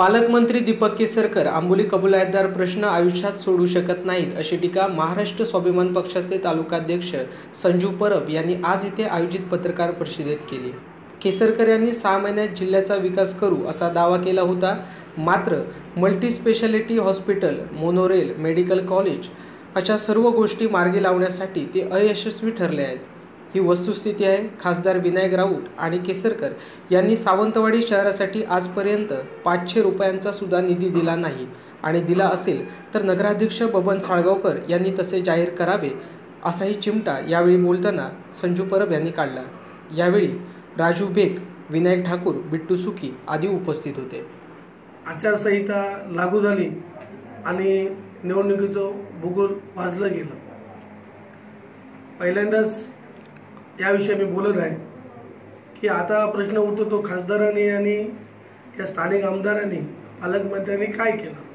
पालकमंत्री दीपक केसरकर आंबोली कबुलायतदार प्रश्न आयुष्यात सोडू शकत नाहीत अशी टीका महाराष्ट्र स्वाभिमान पक्षाचे तालुकाध्यक्ष संजू परब यांनी आज इथे आयोजित पत्रकार परिषदेत केली. केसरकर यांनी सहा महिन्यात जिल्ह्याचा विकास करू असा दावा केला होता. मात्र multi speciality hospital monorail medical college अशा सर्व गोष्टी मार्गी लावण्यासाठी ते अयशस्वी ठरले आहेत. ही वस्तुस्थिती आहे. खासदार विनायक राऊत आणि केसरकर यांनी सावंतवाडी शहरासाठी आजपर्यंत पाचशे रुपयांचा सुद्धा निधी दिला नाही आणि दिला असेल तर नगराध्यक्ष बबन साळगावकर यांनी तसे जाहीर करावे असाही चिमटा यावेळी बोलताना संजू परब यांनी काढला. यावेळी राजू बेक विनायक ठाकूर बिट्टू सुखी आदी उपस्थित होते. आचारसंहिता लागू झाली आणि निवडणुकीचं भूगोल वाजलं गेलं. पहिल्यांदाच याविषयी मी बोलत आहे की आता प्रश्न उठतो तो खासदारांनी आणि या स्थानिक आमदारांनी पालकमंत्र्यांनी काय केलं?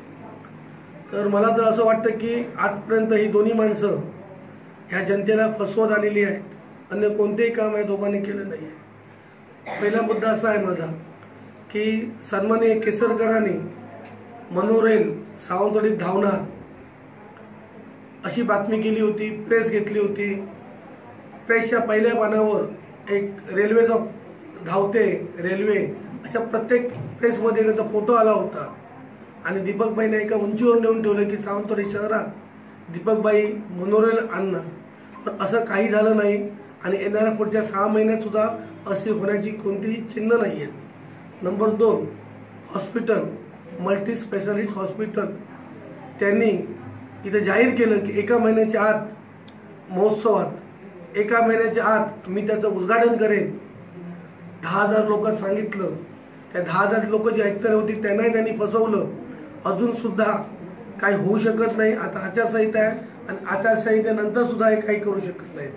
तर मला तर असं वाटतं की आजपर्यंत ही दोन्ही माणसं ह्या जनतेला फसवत आलेली आहेत. अन्य कोणतेही काम या दोघांनी केलं नाही आहे पहिला मुद्दा असा आहे माझा की सन्माननीय केसरकरांनी मनोरेल सावंतवाडीत धावणार अशी बातमी केली होती प्रेस घेतली होती. प्रेसच्या पहिल्या पानावर एक रेल्वेचा धावते रेल्वे अशा प्रत्येक प्रेसमध्ये त्याचा फोटो आला होता. आणि दीपकबाईने एका उंचीवर नेऊन ठेवलं की सावंतवाडी शहरात दीपकबाई मनोरेल आणणार पण असं काही झालं नाही आणि येणाऱ्या पुढच्या सहा महिन्यात सुद्धा असे होण्याची कोणतीही चिन्ह नाही आहेत नंबर दोन हॉस्पिटल मल्टी स्पेशालिस्ट हॉस्पिटल. त्यांनी इथं जाहीर केलं की एका महिन्याच्या आत महोत्सवात एका महिन्याच्या आत मी त्याचं उद्घाटन करेन. दहा हजार लोक सांगितलं. त्या दहा हजार लोक जी ऐकताना होती त्यांनाही त्यांनी फसवलं. अजून सुद्धा काही होऊ शकत नाही. आता आचारसंहिता आहे आणि आचारसंहितेनंतर सुद्धा हे काही करू शकत नाही.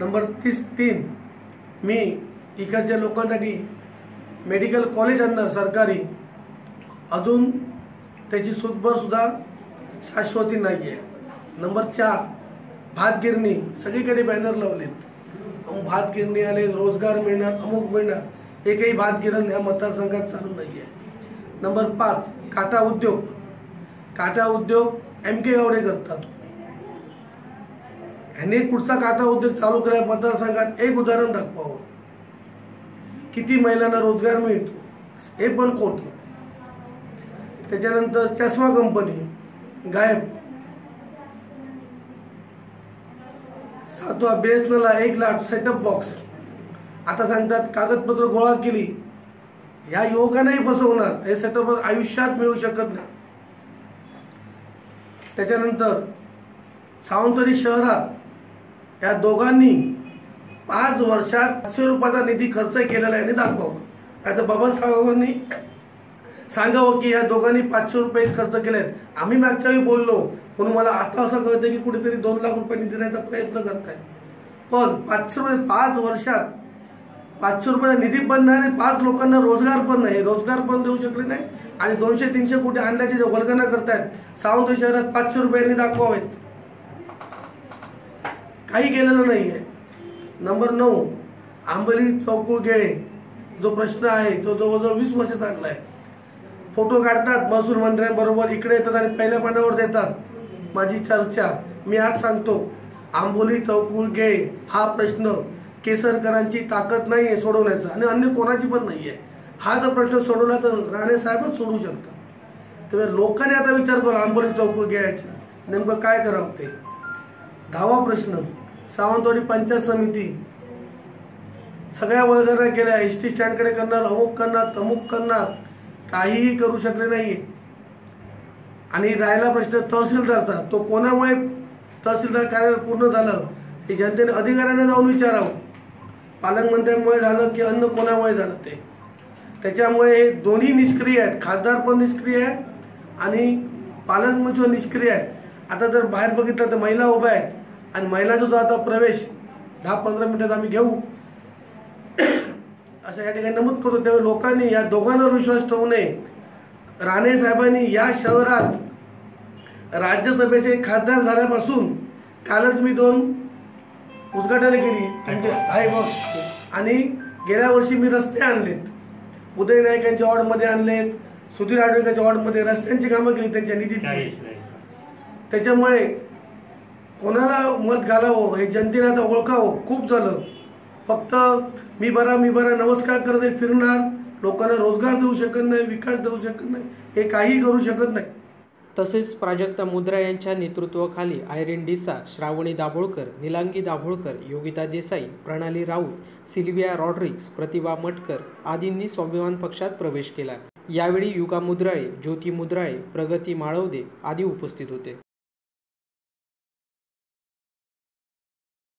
नंबर तीस तीन. मी इकडच्या लोकांसाठी मेडिकल कॉलेज आणणार सरकारी. अजून त्याची सुद्धा शाश्वती नाही आहे नंबर चार. भात गिरणी सगळीकडे बॅनर लावलेत. अमुक भात गिरणी आले रोजगार मिळणार अमुक मिळणार. एकही भात गिरण या मतदारसंघात चालू नाही आहे नंबर पाच काटा उद्योग. काटा उद्योग एम के गावडे करतात. ह्याने पुढचा काटा उद्योग चालू केला मतदारसंघात? एक उदाहरण दाखवावं. किती महिलांना रोजगार मिळतो? हे पण कोट त्याच्यानंतर चष्मा कंपनी गायब. सातवा बीएसएनएलला एक लाख सेटअप बॉक्स आता सांगतात कागदपत्र गोळा केली. या युवकांनाही फसवणार. हे सेटअप आयुष्यात मिळू शकत नाही. त्याच्यानंतर सावंतवाडी शहरात या दोघांनी पाच वर्षात पाचशे रुपयाचा निधी खर्च केलेला आहे. आणि दाखवावं आता बाबासाहेबांनी सांगावं हो की या दोघांनी पाचशे रुपये खर्च केलेत. आम्ही मागच्या वेळी बोललो म्हणून मला आता असं कळतं की कुठेतरी दोन लाख रुपये निधी देण्याचा प्रयत्न करताय. पण पाचशे रुपये पाच वर्षात पाचशे रुपये निधी पण नाही आणि पाच लोकांना रोजगार पण नाही. रोजगार पण देऊ शकले नाही आणि दोनशे तीनशे कोटी आणण्याची जे वल्गना करतायत सावंत शहरात पाचशे रुपयांनी दाखवावेत. काही केलेलं नाहीये. नंबर नऊ आंबली चौकुळ गेळे जो प्रश्न आहे तो जवळजवळ वीस वर्ष चांगला आहे फोटो काढतात महसूल मंत्र्यांबरोबर इकडे येतात आणि पहिल्या पानावर देतात. माझी चर्चा मी आज सांगतो आंबोली चौकुळ घे हा प्रश्न केसरकरांची ताकद नाही आहे सोडवण्याचा आणि अन्य कोणाची पण नाही आहे हा जर प्रश्न सोडवला तर राणे साहेबच सोडू शकतात. त्यामुळे लोकांनी आता विचार करू आंबोली चौकुळ घ्यायचा. नेमकं काय करावं ते? दहावा प्रश्न. सावंतवाडी पंचायत समिती. सगळ्या वर्गांना केल्या. एस टी स्टँडकडे करणार अमुक करणार तमुक करणार. काहीही करू शकले नाहीये. आणि राहिला प्रश्न तहसीलदारचा. तो कोणामुळे तहसीलदार कार्य पूर्ण झालं हे जनतेने अधिकाऱ्यांना जाऊन विचारावं. पालकमंत्र्यांमुळे झालं की अन्न कोणामुळे झालं ते? त्याच्यामुळे हे दोन्ही निष्क्रिय आहेत. खासदार पण निष्क्रिय आहेत आणि पालकमंत्री निष्क्रिय आहेत. आता जर बाहेर बघितलं तर महिला उभ्या आहेत आणि महिलांचा जो आता प्रवेश दहा पंधरा मिनिटात आम्ही घेऊ. असं या ठिकाणी नमूद करतो तेव्हा लोकांनी या दोघांवर विश्वास ठेवू नये. राणे साहेबांनी या शहरात राज्यसभेचे खासदार झाल्यापासून कालच मी दोन उद्घाटने केली. म्हणजे आहे बघ आणि गेल्या वर्षी मी रस्ते आणलेत. उदय नाईक यांच्या वॉर्डमध्ये आणलेत. सुधीर आडवेकरच्या वॉर्डमध्ये रस्त्यांची कामं केली त्यांच्या निधीत त्याच्यामुळे कोणाला मत घालावं हे जनतेने आता ओळखावं. खूप झालं. फक्त मी बरा मी बरा नमस्कार करत फिरणार. लोकांना रोजगार देऊ शकत नाही विकास देऊ शकत नाही हे काही करू शकत नाही. तसेच प्राजक्ता मुद्रा यांच्या नेतृत्वाखाली आयरिन डिसा श्रावणी दाभोळकर निलांगी दाभोळकर योगिता देसाई प्रणाली राऊत सिल्विया रॉड्रिक्स प्रतिभा मटकर आदींनी स्वाभिमान पक्षात प्रवेश केला. यावेळी युगा मुद्राळे ज्योती मुद्राळे प्रगती माळवदे आदी उपस्थित होते.